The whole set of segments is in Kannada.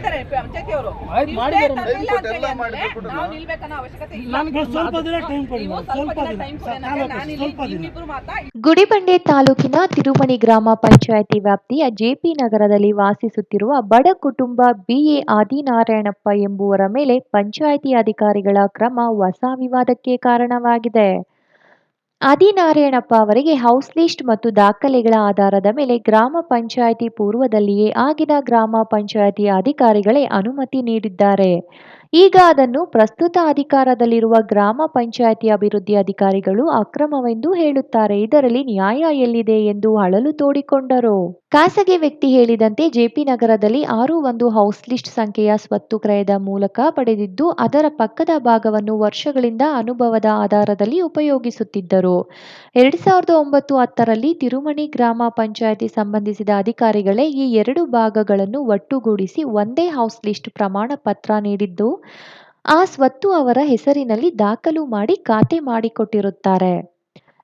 ಮಾಡಿದ್ದಾರೆ ಪಂಚಾಯತಿ ಅವರು. ನಾವು ನಿಲ್ಬೇಕನ್ನೋ ಅವಶ್ಯಕತೆ ಇಲ್ಲ. ಗುಡಿಬಂಡೆ ತಾಲೂಕಿನ ತಿರುಮಣಿ ಗ್ರಾಮ ಪಂಚಾಯಿತಿ ವ್ಯಾಪ್ತಿಯ ಜೆಪಿ ನಗರದಲ್ಲಿ ವಾಸಿಸುತ್ತಿರುವ ಬಡ ಕುಟುಂಬ ಬಿಎ ಆದಿನಾರಾಯಣಪ್ಪ ಎಂಬುವರ ಮೇಲೆ ಪಂಚಾಯಿತಿ ಅಧಿಕಾರಿಗಳ ಕ್ರಮ ಹೊಸ ವಿವಾದಕ್ಕೆ ಕಾರಣವಾಗಿದೆ. ಆದಿನಾರಾಯಣಪ್ಪ ಅವರಿಗೆ ಹೌಸ್ ಲಿಸ್ಟ್ ಮತ್ತು ದಾಖಲೆಗಳ ಆಧಾರದ ಮೇಲೆ ಗ್ರಾಮ ಪಂಚಾಯಿತಿ ಪೂರ್ವದಲ್ಲಿಯೇ ಆಗಿನ ಗ್ರಾಮ ಪಂಚಾಯಿತಿ ಅಧಿಕಾರಿಗಳೇ ಅನುಮತಿ ನೀಡಿದ್ದಾರೆ. ಈಗ ಅದನ್ನು ಪ್ರಸ್ತುತ ಅಧಿಕಾರದಲ್ಲಿರುವ ಗ್ರಾಮ ಪಂಚಾಯಿತಿ ಅಭಿವೃದ್ಧಿ ಅಧಿಕಾರಿಗಳು ಅಕ್ರಮವೆಂದು ಹೇಳುತ್ತಾರೆ. ಇದರಲ್ಲಿ ನ್ಯಾಯ ಎಲ್ಲಿದೆ ಎಂದು ಅಳಲು ತೋಡಿಕೊಂಡರು. ಖಾಸಗಿ ವ್ಯಕ್ತಿ ಹೇಳಿದಂತೆ ಜೆಪಿ ನಗರದಲ್ಲಿ ಆರು ಒಂದು ಹೌಸ್ ಲಿಸ್ಟ್ ಸಂಖ್ಯೆಯ ಸ್ವತ್ತು ಕ್ರಯದ ಮೂಲಕ ಪಡೆದಿದ್ದು, ಅದರ ಪಕ್ಕದ ಭಾಗವನ್ನು ವರ್ಷಗಳಿಂದ ಅನುಭವದ ಆಧಾರದಲ್ಲಿ ಉಪಯೋಗಿಸುತ್ತಿದ್ದರು. ಎರಡ್ ಸಾವಿರದ ಒಂಬತ್ತು ಹತ್ತರಲ್ಲಿ ತಿರುಮಣಿ ಗ್ರಾಮ ಪಂಚಾಯಿತಿ ಸಂಬಂಧಿಸಿದ ಅಧಿಕಾರಿಗಳೇ ಈ ಎರಡು ಭಾಗಗಳನ್ನು ಒಟ್ಟುಗೂಡಿಸಿ ಒಂದೇ ಹೌಸ್ ಲಿಸ್ಟ್ ಪ್ರಮಾಣ ಪತ್ರ ನೀಡಿದ್ದು ಆ ಸ್ವತ್ತು ಅವರ ಹೆಸರಿನಲ್ಲಿ ದಾಖಲು ಮಾಡಿ ಖಾತೆ ಮಾಡಿಕೊಟ್ಟಿರುತ್ತಾರೆ.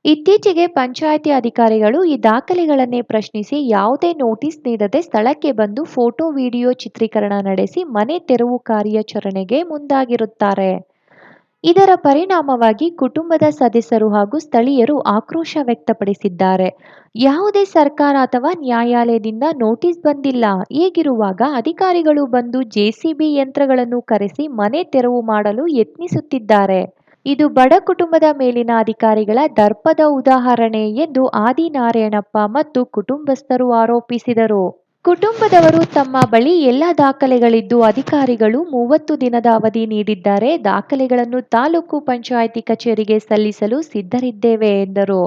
ಇತ್ತೀಚೆಗೆ ಪಂಚಾಯಿತಿ ಅಧಿಕಾರಿಗಳು ಈ ದಾಖಲೆಗಳನ್ನೇ ಪ್ರಶ್ನಿಸಿ ಯಾವುದೇ ನೋಟಿಸ್ ನೀಡದೆ ಸ್ಥಳಕ್ಕೆ ಬಂದು ಫೋಟೋ, ವಿಡಿಯೋ ಚಿತ್ರೀಕರಣ ನಡೆಸಿ ಮನೆ ತೆರವು ಕಾರ್ಯಾಚರಣೆಗೆ ಮುಂದಾಗಿರುತ್ತಾರೆ. ಇದರ ಪರಿಣಾಮವಾಗಿ ಕುಟುಂಬದ ಸದಸ್ಯರು ಹಾಗೂ ಸ್ಥಳೀಯರು ಆಕ್ರೋಶ ವ್ಯಕ್ತಪಡಿಸಿದ್ದಾರೆ. ಯಾವುದೇ ಸರ್ಕಾರ ಅಥವಾ ನ್ಯಾಯಾಲಯದಿಂದ ನೋಟಿಸ್ ಬಂದಿಲ್ಲ. ಹೀಗಿರುವಾಗ ಅಧಿಕಾರಿಗಳು ಬಂದು ಜೆಸಿಬಿ ಯಂತ್ರಗಳನ್ನು ಕರೆಸಿ ಮನೆ ತೆರವು ಮಾಡಲು ಯತ್ನಿಸುತ್ತಿದ್ದಾರೆ. ಇದು ಬಡ ಕುಟುಂಬದ ಮೇಲಿನ ಅಧಿಕಾರಿಗಳ ದರ್ಪದ ಉದಾಹರಣೆ ಎಂದು ಆದಿನಾರಾಯಣಪ್ಪ ಮತ್ತು ಕುಟುಂಬಸ್ಥರು ಆರೋಪಿಸಿದರು. ಕುಟುಂಬದವರು ತಮ್ಮ ಬಳಿ ಎಲ್ಲ ದಾಖಲೆಗಳಿದ್ದು ಅಧಿಕಾರಿಗಳು ಮೂವತ್ತು ದಿನದ ಅವಧಿ ನೀಡಿದ್ದಾರೆ. ದಾಖಲೆಗಳನ್ನು ತಾಲೂಕು ಪಂಚಾಯಿತಿ ಕಚೇರಿಗೆ ಸಲ್ಲಿಸಲು ಸಿದ್ಧರಿದ್ದೇವೆ ಎಂದರು.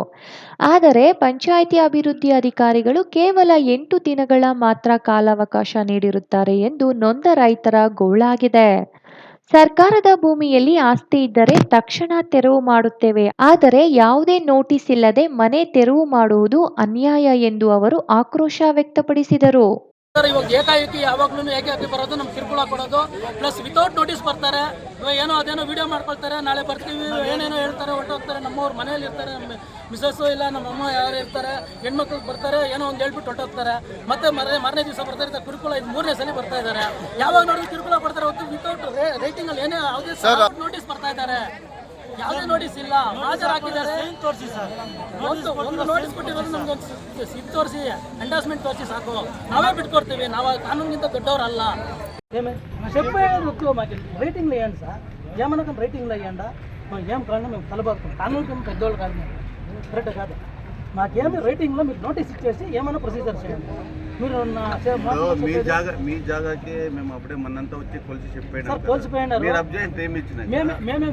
ಆದರೆ ಪಂಚಾಯಿತಿ ಅಭಿವೃದ್ಧಿ ಅಧಿಕಾರಿಗಳು ಕೇವಲ ಎಂಟು ದಿನಗಳ ಮಾತ್ರ ಕಾಲಾವಕಾಶ ನೀಡಿರುತ್ತಾರೆ ಎಂದು ನೊಂದ ರೈತರ ಗೋಳಾಗಿದೆ. ಸರ್ಕಾರದ ಭೂಮಿಯಲ್ಲಿ ಆಸ್ತಿ ಇದ್ದರೆ ತಕ್ಷಣ ತೆರವು ಮಾಡುತ್ತೇವೆ. ಆದರೆ ಯಾವುದೇ ನೋಟಿಸ್ ಇಲ್ಲದೆ ಮನೆ ತೆರವು ಮಾಡುವುದು ಅನ್ಯಾಯ ಎಂದು ಅವರು ಆಕ್ರೋಶ ವ್ಯಕ್ತಪಡಿಸಿದರು. ಸರ್ ಇವಾಗ ಏಕಾಏಕಿ ಯಾವಾಗ್ಲೂ ಏಕಾಏಕಿ ಬರೋದು ನಮ್ಗೆ ಕಿರುಕುಳ ಕೊಡೋದು. ಪ್ಲಸ್ ವಿತೌಟ್ ನೋಟಿಸ್ ಬರ್ತಾರೆ. ಇವಾಗ ಏನೋ ಅದೇನೋ ವಿಡಿಯೋ ಮಾಡ್ಕೊಳ್ತಾರೆ ನಾಳೆ ಬರ್ತೀವಿ ಏನೇನೋ ಹೇಳ್ತಾರೆ ಹೊರಟೋಗ್ತಾರೆ ನಮ್ಮವ್ರ ಮನೇಲಿ ಇರ್ತಾರೆ ನಮ್ಮ ಮಿಸಸ್ಸು ಇಲ್ಲ ನಮ್ಮ ಅಮ್ಮ ಯಾರು ಇರ್ತಾರೆ ಹೆಣ್ಮಕ್ಳು ಬರ್ತಾರೆ ಏನೋ ಒಂದು ಹೇಳ್ಬಿಟ್ಟು ಹೊರಟೋಗ್ತಾರೆ. ಮತ್ತೆ ಮರನೇ ಮಾರನೇ ದಿವಸ ಬರ್ತಾ ಇರ್ತಾರೆ ಕಿರುಕುಳ ಇದು ಮೂರನೇ ಸಲ ಬರ್ತಾ ಇದ್ದಾರೆ ಯಾವಾಗ ನೋಡಿದ್ರು ಕಿರುಕುಳ ಕೊಡ್ತಾರೆ ಹೊತ್ತು ವಿತೌಟ್ ರೇಟಿಂಗಲ್ಲಿ ಏನೇ ಯಾವುದೇ ನೋಟಿಸ್ ಬರ್ತಾ ಇದ್ದಾರೆ ಯಾವುದೋ ನೋಟಿಸ್ ಇಲ್ಲ. ಹಾಜರ ಹಾಕಿದರೆ ಸ್ಟೇನ್ ಸರ್. ನೋಟಿಸ್ ಒಂದು ನೋಟಿಸ್ ಕೊಟ್ಟಿರೋದು ನಮಗೆ ಸಿಗ್ ತೋರ್ಸಿ. ಅಂದಾಸ್ಮೆಂಟ್ ತೋರ್ಸಿ ಸಾಕು. ನಾವೇ ಬಿಟ್ಕೊಡ್ತೀವಿ. ನಾವು ಕಾನೂನಿನಿಂದ ದೊಡ್ಡವರಲ್ಲ. ಹೇ ಮೇ ಶೆಪ್ ಹೇಳ್ಬೇಕು ಮಾಕೇನ್ ರೇಟಿಂಗ್ ಲೈಯನ್ ಸಾ ಯಾಮನಕಂ ರೇಟಿಂಗ್ ಲೈಯಂದಾ ನಾವು ಯಾವ ಕಾರಣ ನಾವು ತಲೆ ಬಾರುತೀವಿ ಕಾನೂನಿನಿಂದ ದೊಡ್ಡೋರ ಅಲ್ಲ ಕರೆಡಕದಾ ಮಾಕೇಂ ರೇಟಿಂಗ್ನ ಮಿರ್ ನೋಟಿಸ್ ఇచ్చಿ ಏಮನೆ ಪ್ರोसीಜರ್ ಸೇಯಾ ನೀವು ನನ್ನ ಸೇಬಾ ನೀವು ಜಾಗಾ ನೀವು ಕೊಲ್ಸಿ చెప్పೇನಾ